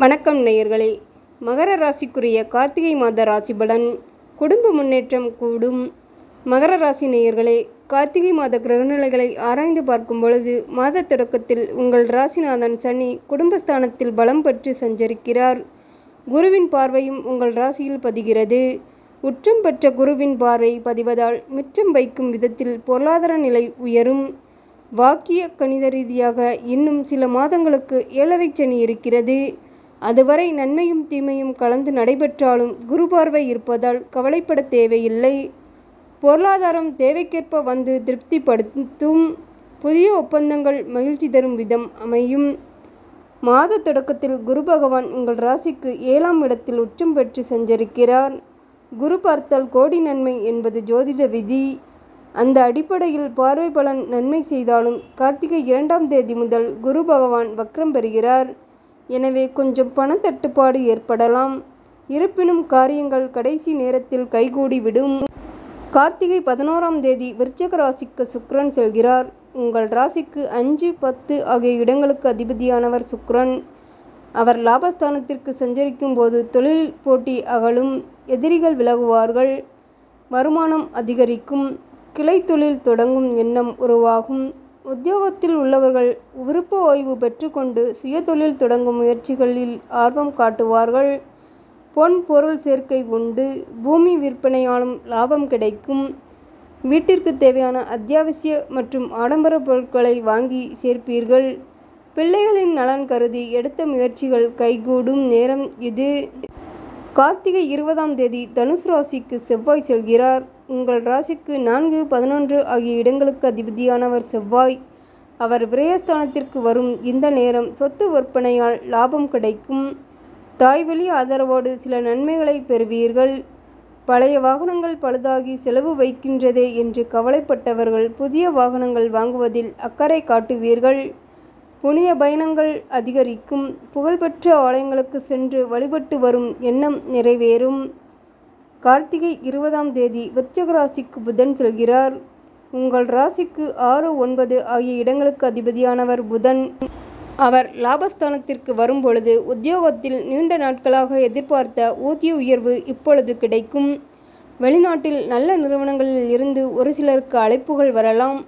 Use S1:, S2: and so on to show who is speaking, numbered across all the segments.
S1: வணக்கம் நேயர்களே. மகர ராசிக்குரிய கார்த்திகை மாத ராசி பலன் குடும்ப முன்னேற்றம் கூடும். மகர ராசி நேயர்களே கார்த்திகை மாத கிரகநிலைகளை ஆராய்ந்து பார்க்கும் பொழுது மாத தொடக்கத்தில் உங்கள் ராசிநாதன் சனி குடும்பஸ்தானத்தில் பலம் பெற்று சஞ்சரிக்கிறார். குருவின் பார்வையும் உங்கள் ராசியில் பதிகிறது. உச்சம் பெற்ற குருவின் பார்வை பதிவதால் மிச்சம் வைக்கும் விதத்தில் பொருளாதார நிலை உயரும். வாக்கிய கணித ரீதியாக இன்னும் சில மாதங்களுக்கு ஏழரை சனி இருக்கிறது. அதுவரை நன்மையும் தீமையும் கலந்து நடைபெற்றாலும் குரு பார்வை இருப்பதால் கவலைப்பட தேவையில்லை. பொருளாதாரம் தேவைக்கேற்ப வந்து திருப்திப்படுத்தும் புதிய ஒப்பந்தங்கள் மகிழ்ச்சி தரும் விதம் அமையும். மாத தொடக்கத்தில் குரு பகவான் உங்கள் ராசிக்கு ஏழாம் இடத்தில் உச்சம் பெற்று சஞ்சரிக்கிறார். குரு பார்த்தால் கோடி நன்மை என்பது ஜோதிட விதி. அந்த அடிப்படையில் பார்வை பலன் நன்மை செய்தாலும் கார்த்திகை இரண்டாம் தேதி முதல் குரு பகவான் வக்ரம் பெறுகிறார். எனவே கொஞ்சம் பணத்தட்டுப்பாடு ஏற்படலாம். இருப்பினும் காரியங்கள் கடைசி நேரத்தில் கைகூடி விடும். கார்த்திகை பதினோராம் தேதி விருச்சக ராசிக்கு சுக்ரன் செல்கிறார். உங்கள் ராசிக்கு அஞ்சு பத்து ஆகிய இடங்களுக்கு அதிபதியானவர் சுக்ரன் அவர் லாபஸ்தானத்திற்கு சஞ்சரிக்கும் போது தொழில் போட்டி அகலும் எதிரிகள் விலகுவார்கள் வருமானம் அதிகரிக்கும் கிளை தொழில் தொடங்கும் எண்ணம் உருவாகும். உத்தியோகத்தில் உள்ளவர்கள் விருப்ப ஓய்வு பெற்றுக்கொண்டு சுயதொழில் தொடங்கும் முயற்சிகளில் ஆர்வம் காட்டுவார்கள். பொன் பொருள் சேர்க்கை உண்டு. பூமி விற்பனையாலும் லாபம் கிடைக்கும். வீட்டிற்கு தேவையான அத்தியாவசிய மற்றும் ஆடம்பர பொருட்களை வாங்கி சேர்ப்பீர்கள். பிள்ளைகளின் நலன் கருதி எடுத்த முயற்சிகள் கைகூடும் நேரம் இது. கார்த்திகை இருபதாம் தேதி தனுசு ராசிக்கு செவ்வாய் செல்கிறார். உங்கள் ராசிக்கு நான்கு பதினொன்று ஆகிய இடங்களுக்கு அதிபதியானவர் செவ்வாய். அவர் விரயஸ்தானத்திற்கு வரும் இந்த நேரம் சொத்து விற்பனையால் லாபம் கிடைக்கும். தாய்வழி ஆதரவோடு சில நன்மைகளை பெறுவீர்கள். பழைய வாகனங்கள் பழுதாகி செலவு வைக்கின்றதே என்று கவலைப்பட்டவர்கள் புதிய வாகனங்கள் வாங்குவதில் அக்கறை காட்டுவீர்கள். புனித பயணங்கள் அதிகரிக்கும். புகழ்பெற்ற ஆலயங்களுக்கு சென்று வழிபட்டு வரும் எண்ணம் நிறைவேறும். கார்த்திகை இருபதாம் தேதி விருச்சக ராசிக்கு புதன் செல்கிறார். உங்கள் ராசிக்கு ஆறு ஒன்பது ஆகிய இடங்களுக்கு அதிபதியானவர் புதன். அவர் லாபஸ்தானத்திற்கு வரும்பொழுது உத்தியோகத்தில் நீண்ட நாட்களாக எதிர்பார்த்த ஊதிய உயர்வு இப்பொழுது கிடைக்கும். வெளிநாட்டில் நல்ல நிறுவனங்களில் இருந்து ஒரு சிலருக்கு அழைப்புகள் வரலாம்.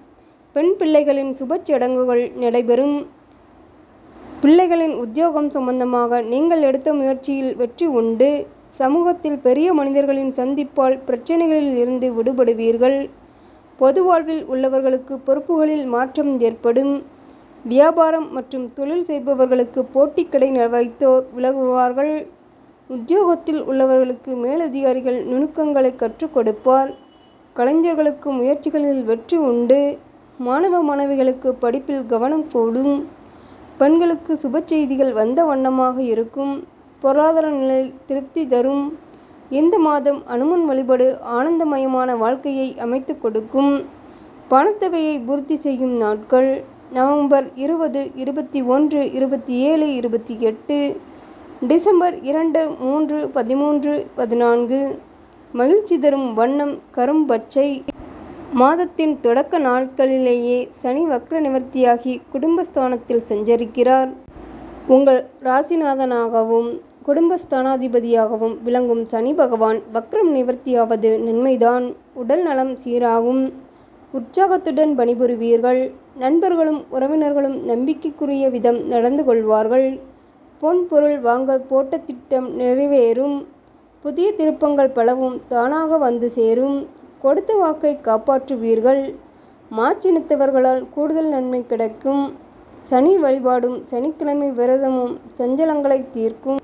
S1: பெண் பிள்ளைகளின் சுப சடங்குகள் நடைபெறும். பிள்ளைகளின் உத்தியோகம் சம்பந்தமாக நீங்கள் எடுத்த முயற்சியில் வெற்றி உண்டு. சமூகத்தில் பெரிய மனிதர்களின் சந்திப்பால் பிரச்சனைகளில் இருந்து விடுபடுவீர்கள். பொது வாழ்வில் உள்ளவர்களுக்கு பொறுப்புகளில் மாற்றம் ஏற்படும். வியாபாரம் மற்றும் தொழில் செய்பவர்களுக்கு போட்டி கடை வைத்தோர் விலகுவார்கள். உத்தியோகத்தில் உள்ளவர்களுக்கு மேலதிகாரிகள் நுணுக்கங்களை கற்றுக் கொடுப்பார். கலைஞர்களுக்கு முயற்சிகளில் வெற்றி உண்டு. மாணவ மாணவிகளுக்கு படிப்பில் கவனம் கூடும். பெண்களுக்கு சுப செய்திகள் வந்த வண்ணமாக இருக்கும். பொருளாதார நிலை திருப்தி தரும். இந்த மாதம் அனுமன் வழிபாடு ஆனந்தமயமான வாழ்க்கையை அமைத்து கொடுக்கும். பணத்தவையை பூர்த்தி செய்யும் நாட்கள் நவம்பர் இருபது இருபத்தி ஒன்று இருபத்தி ஏழு இருபத்தி எட்டு டிசம்பர் இரண்டு மூன்று பதிமூன்று பதினான்கு. மகிழ்ச்சி தரும் வண்ணம் கரும்பச்சை மாதத்தின் தொடக்க நாட்களிலேயே சனி வக்ர நிவர்த்தியாகி குடும்பஸ்தானத்தில் சஞ்சரிக்கிறார். உங்கள் ராசிநாதனாகவும் குடும்பஸ்தானாதிபதியாகவும் விளங்கும் சனி பகவான் வக்ரம் நிவர்த்தியாவது நன்மைதான். உடல் நலம் சீராகும். உற்சாகத்துடன் பணிபுரிவீர்கள். நண்பர்களும் உறவினர்களும் நம்பிக்கைக்குரிய விதம் நடந்து கொள்வார்கள். பொன் பொருள் வாங்க போட்ட திட்டம் நிறைவேறும். புதிய திருப்பங்கள் பலவும் தானாக வந்து சேரும். கொடுத்த வாக்கை காப்பாற்றுவீர்கள். மாச்சினத்தவர்களால் கூடுதல் நன்மை கிடைக்கும். சனி வழிபாடும் சனிக்கிழமை விரதமும் சஞ்சலங்களை தீர்க்கும்.